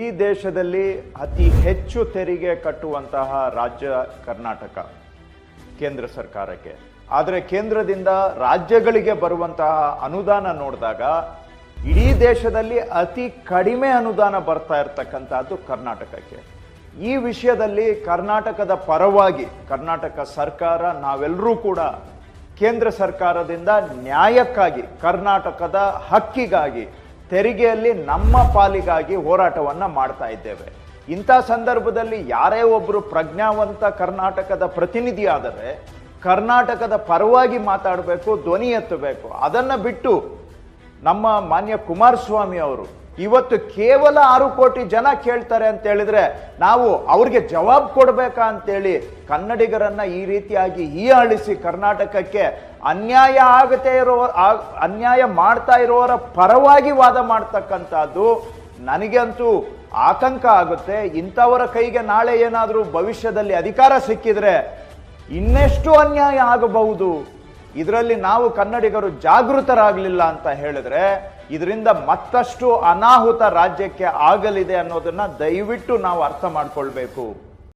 ಈ ದೇಶದಲ್ಲಿ ಅತಿ ಹೆಚ್ಚು ತೆರಿಗೆ ಕಟ್ಟುವಂತಹ ರಾಜ್ಯ ಕರ್ನಾಟಕ, ಕೇಂದ್ರ ಸರ್ಕಾರಕ್ಕೆ. ಆದರೆ ಕೇಂದ್ರದಿಂದ ರಾಜ್ಯಗಳಿಗೆ ಬರುವಂತಹ ಅನುದಾನ ನೋಡಿದಾಗ ಇಡೀ ದೇಶದಲ್ಲಿ ಅತಿ ಕಡಿಮೆ ಅನುದಾನ ಬರ್ತಾ ಇರತಕ್ಕಂತಹದ್ದು ಕರ್ನಾಟಕಕ್ಕೆ. ಈ ವಿಷಯದಲ್ಲಿ ಕರ್ನಾಟಕದ ಪರವಾಗಿ ಕರ್ನಾಟಕ ಸರ್ಕಾರ, ನಾವೆಲ್ಲರೂ ಕೂಡ ಕೇಂದ್ರ ಸರ್ಕಾರದಿಂದ ನ್ಯಾಯಕ್ಕಾಗಿ, ಕರ್ನಾಟಕದ ಹಕ್ಕಿಗಾಗಿ ತೆರಿಗೆಯಲ್ಲಿ ನಮ್ಮ ಪಾಲಿಗಾಗಿ ಹೋರಾಟವನ್ನ ಮಾಡ್ತಾ ಇದ್ದೇವೆ. ಇಂಥ ಸಂದರ್ಭದಲ್ಲಿ ಯಾರೇ ಒಬ್ಬರು ಪ್ರಜ್ಞಾವಂತ ಕರ್ನಾಟಕದ ಪ್ರತಿನಿಧಿಯಾದರೆ ಕರ್ನಾಟಕದ ಪರವಾಗಿ ಮಾತಾಡಬೇಕು, ಧ್ವನಿ ಎತ್ತಬೇಕು, ಅದನ್ನ ಬಿಟ್ಟು ನಮ್ಮ ಮಾನ್ಯ ಕುಮಾರಸ್ವಾಮಿ ಅವರು ಇವತ್ತು ಕೇವಲ ಆರು ಕೋಟಿ ಜನ ಕೇಳ್ತಾರೆ ಅಂತ ಹೇಳಿದ್ರೆ ನಾವು ಅವ್ರಿಗೆ ಜವಾಬ್ ಕೊಡ್ಬೇಕಾ ಅಂತೇಳಿ ಕನ್ನಡಿಗರನ್ನ ಈ ರೀತಿಯಾಗಿ ಹೀಯಾಳಿಸಿ ಕರ್ನಾಟಕಕ್ಕೆ ಅನ್ಯಾಯ ಆಗದೇ ಇರೋ ಅನ್ಯಾಯ ಮಾಡ್ತಾ ಇರೋರ ಪರವಾಗಿ ವಾದ ಮಾಡ್ತಕ್ಕಂಥದ್ದು ನನಗಂತೂ ಆತಂಕ ಆಗುತ್ತೆ. ಇಂಥವರ ಕೈಗೆ ನಾಳೆ ಏನಾದರೂ ಭವಿಷ್ಯದಲ್ಲಿ ಅಧಿಕಾರ ಸಿಕ್ಕಿದ್ರೆ ಇನ್ನೆಷ್ಟು ಅನ್ಯಾಯ ಆಗಬಹುದು? ಇದರಲ್ಲಿ ನಾವು ಕನ್ನಡಿಗರು ಜಾಗೃತರಾಗಲಿಲ್ಲ ಅಂತ ಹೇಳಿದ್ರೆ ಇದರಿಂದ ಮತ್ತಷ್ಟು ಅನಾಹುತ ರಾಜ್ಯಕ್ಕೆ ಆಗಲಿದೆ ಅನ್ನೋದನ್ನ ದಯವಿಟ್ಟು ನಾವು ಅರ್ಥ ಮಾಡ್ಕೊಳ್ಬೇಕು.